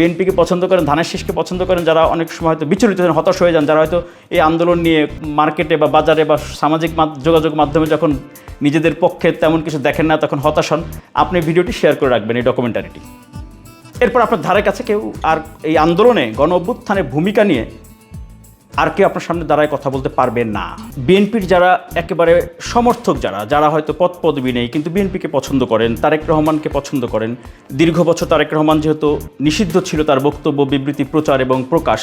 বিএনপিকে পছন্দ করেন ধানের শীষকে পছন্দ করেন, যারা অনেক সময় হয়তো বিচলিত হন হতাশ হয়ে যান, যারা হয়তো এই আন্দোলন নিয়ে মার্কেটে বা বাজারে বা সামাজিক যোগাযোগ মাধ্যমে যখন নিজেদের পক্ষে তেমন কিছু দেখেন না, তখন হতাশ হন। আপনি ভিডিওটি শেয়ার করে রাখবেন এই ডকুমেন্টারিটি এরপর আপনার ধারে কাছে কেউ আর এই আন্দোলনে গণ অভ্যুত্থানের ভূমিকা নিয়ে আর কেউ আপনার সামনে দাঁড়ায় কথা বলতে পারবে না। বিএনপির যারা একেবারে সমর্থক যারা যারা হয়তো পদ পদবি নেই, কিন্তু বিএনপিকে পছন্দ করেন, তারেক রহমানকে পছন্দ করেন। দীর্ঘ বছর তারেক রহমান যেহেতু নিষিদ্ধ ছিল তার বক্তব্য, বিবৃতি, প্রচার এবং প্রকাশ,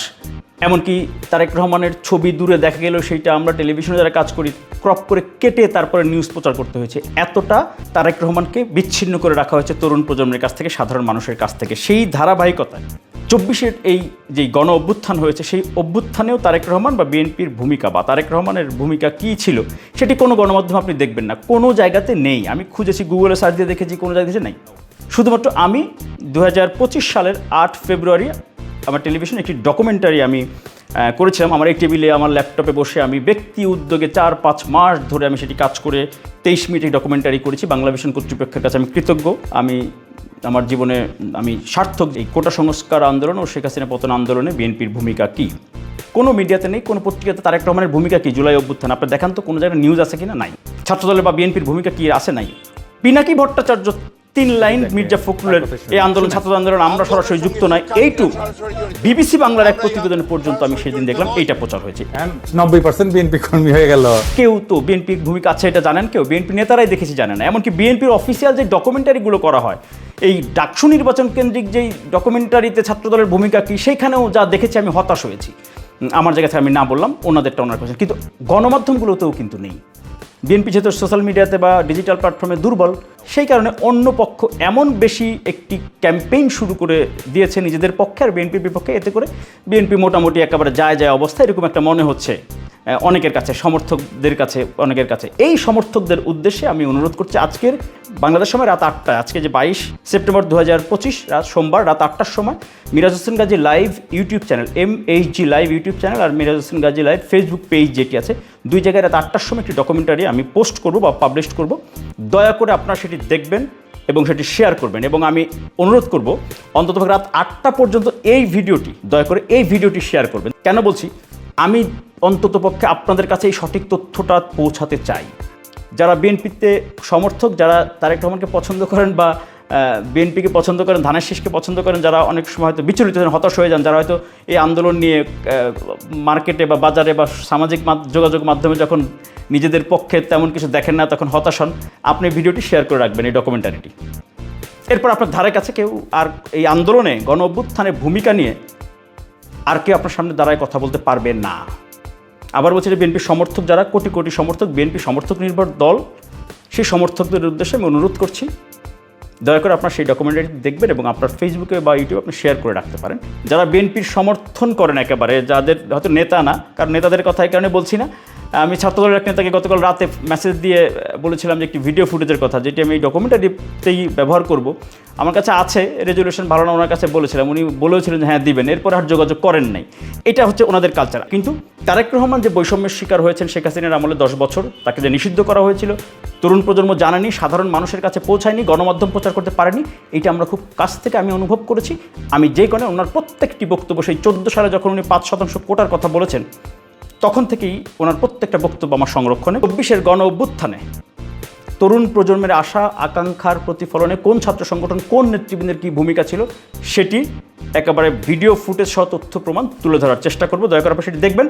এমনকি তারেক রহমানের ছবি দূরে দেখা গেলেও সেইটা আমরা টেলিভিশনে যারা কাজ করি, ক্রপ করে কেটে তারপরে নিউজ প্রচার করতে হয়েছে। এতটা তারেক রহমানকে বিচ্ছিন্ন করে রাখা হয়েছে তরুণ প্রজন্মের কাছ থেকে, সাধারণ মানুষের কাছ থেকে। সেই ধারাবাহিকতায় চব্বিশের এই যে গণ অভ্যুত্থান হয়েছে, সেই অভ্যুত্থানেও তারেক রহমান বা বিএনপির ভূমিকা বা তারেক রহমানের ভূমিকা কী ছিল, সেটি কোনো গণমাধ্যম আপনি দেখবেন না। কোনো জায়গাতে নেই। আমি খুঁজেছি গুগলে সার্চ দিয়ে দেখেছি, কোনো জায়গাতে নেই। শুধুমাত্র আমি দু হাজার পঁচিশ সালের আট ফেব্রুয়ারি আমার টেলিভিশনে একটি ডকুমেন্টারি আমি করেছিলাম। আমার এই টেবিলে, আমার ল্যাপটপে বসে আমি ব্যক্তি উদ্যোগে চার পাঁচ মাস ধরে আমি সেটি কাজ করে তেইশ মিনিট ডকুমেন্টারি করেছি। বাংলা ভিশন কর্তৃপক্ষের কাছে আমি কৃতজ্ঞ। আমি আমার জীবনে আমি সার্থক। এই কোটা সংস্কার আন্দোলন ও শেখ হাসিনা পতন আন্দোলনে বিএনপির ভূমিকা কী? কোনো মিডিয়াতে নেই কোনো পত্রিকাতে তারেক রহমানের ভূমিকা কী? জুলাই অভ্যুত্থান। আপনার দেখান তো কোনো জায়গায় নিউজ আছে কিনা? নাই। ছাত্রদলের বা বিএনপির ভূমিকা কী আছে নাই? পিনাকি ভট্টাচার্য তিন লাইন মির্জা ফখরুলের এই আন্দোলন ছাত্র আন্দোলন আমরা সরাসরি যুক্ত নয়। এইটু বিবিসি বাংলার এক প্রতিবেদন পর্যন্ত আমি সেদিন দেখলাম এইটা প্রচার হয়েছে। নব্বই পার্সেন্ট বিএনপি কর্মী হয়ে গেল। কেউ তো বিএনপির ভূমিকা আছে এটা জানেন কেউ? বিএনপি নেতারাই দেখেছি জানে না। এমনকি বিএনপির অফিসিয়াল যে ডকুমেন্টারিগুলো করা হয় এই ডাকসু নির্বাচন কেন্দ্রিক যেই ডকুমেন্টারিতে ছাত্রদলের ভূমিকা কী, সেইখানেও যা দেখেছি আমি হতাশ হয়েছি। আমার জায়গা থেকে আমি না বললাম ওনাদেরটা ওনার কাছে। কিন্তু গণমাধ্যমগুলোতেও কিন্তু নেই। বিএনপি যেহেতু সোশ্যাল মিডিয়াতে বা ডিজিটাল প্ল্যাটফর্মে দুর্বল, সেই কারণে অন্য পক্ষ এমন বেশি একটি ক্যাম্পেইন শুরু করে দিয়েছে নিজেদের পক্ষে আর বিএনপির বিপক্ষে। এতে করে বিএনপি মোটামুটি একেবারে যায় যায় অবস্থা, এরকম একটা মনে হচ্ছে। অনেকের কাছে, সমর্থকদের কাছে, অনেকের কাছে। এই সমর্থকদের উদ্দেশ্যে আমি অনুরোধ করছি আজকের বাংলাদেশ সময় রাত আটটায়, আজকে যে বাইশ সেপ্টেম্বর দু হাজার পঁচিশ রাত সোমবার রাত আটটার সময় Miraj Hossain Gazi live YouTube channel M H G live YouTube channel আর Miraj Hossain Gazi live Facebook page যেটি আছে, দুই জায়গায় রাত আটটার সময় একটি ডকুমেন্টারি আমি পোস্ট করব বা পাবলিশ করব। দয়া করে আপনারা সেটি দেখবেন এবং সেটি শেয়ার করবেন এবং আমি অনুরোধ করব, অন্তত রাত আটটা পর্যন্ত এই ভিডিওটি, দয়া করে এই ভিডিওটি শেয়ার করবেন। কেন বলছি? আমি অন্তত পক্ষে আপনাদের কাছে এই সঠিক তথ্যটা পৌঁছাতে চাই। যারা বিএনপিতে সমর্থক, যারা তারেক রহমানকে পছন্দ করেন বা বিএনপিকে পছন্দ করেন, ধানের শীষকে পছন্দ করেন, যারা অনেক সময় হয়তো বিচলিত হন হতাশ হয়ে যান, যারা হয়তো এই আন্দোলন নিয়ে মার্কেটে বা বাজারে বা সামাজিক যোগাযোগ মাধ্যমে যখন নিজেদের পক্ষে তেমন কিছু দেখেন না, তখন হতাশ হন। আপনি ভিডিওটি শেয়ার করে রাখবেন এই ডকুমেন্টারিটি। এরপর আপনার ধারে কাছে কেউ আর এই আন্দোলনে গণ অভ্যুত্থানের ভূমিকা নিয়ে আর কেউ আপনার সামনে দাঁড়ায় কথা বলতে পারবে না। আবার বলছি বিএনপি সমর্থক যারা, কোটি কোটি সমর্থক, বিএনপি সমর্থক নির্ভর দল, সেই সমর্থকদের উদ্দেশ্যে আমি অনুরোধ করছি। দয়া করে আপনার সেই ডকুমেন্টারি দেখবেন এবং আপনার ফেসবুকে বা ইউটিউবে আপনি শেয়ার করে রাখতে পারেন। যারা বিএনপির সমর্থন করেন একেবারে, যাদের হয়তো নেতা না, কারণ নেতাদের কথা এই কারণে বলছি না আমি ছাত্রদলের এক নেতাকে গতকাল রাতে মেসেজ দিয়ে বলেছিলাম যে একটি ভিডিও ফুটেজের কথা, যেটি আমি এই ডকুমেন্টারিতেই ব্যবহার করব। আমার কাছে আছে রেজলিউশন ভালো না ওনার কাছে বলেছিলাম। উনি বলেছিলেন যে হ্যাঁ দিবেন। এরপর আর যোগাযোগ করেন নাই। এটা হচ্ছে ওনাদের কালচার কিন্তু তারেক রহমান যে বৈষম্যের শিকার হয়েছেন শেখ হাসিনার আমলে দশ বছর, তাকে যে নিষিদ্ধ করা হয়েছিল, তরুণ প্রজন্ম জানেনি, সাধারণ মানুষের কাছে পৌঁছায়নি, গণমাধ্যম প্রচার করতে পারেনি এটা আমরা খুব কাছ থেকে আমি অনুভব করেছি। আমি যে কারণে ওনার প্রত্যেকটি বক্তব্য, সেই চোদ্দ সালে যখন উনি পাঁচ শতাংশ কোটার কথা বলেছেন তখন থেকেই ওনার প্রত্যেকটা বক্তব্য আমার সংরক্ষণে। চব্বিশের গণ অভ্যুত্থানে তরুণ প্রজন্মের আশা, আকাঙ্ক্ষার প্রতিফলনে কোন ছাত্র সংগঠন, কোন নেতৃবৃন্দের কী ভূমিকা ছিল, সেটি একেবারে ভিডিও ফুটেজ সহ তথ্য প্রমাণ তুলে ধরার চেষ্টা করব। দয়া করে পর সেটি দেখবেন।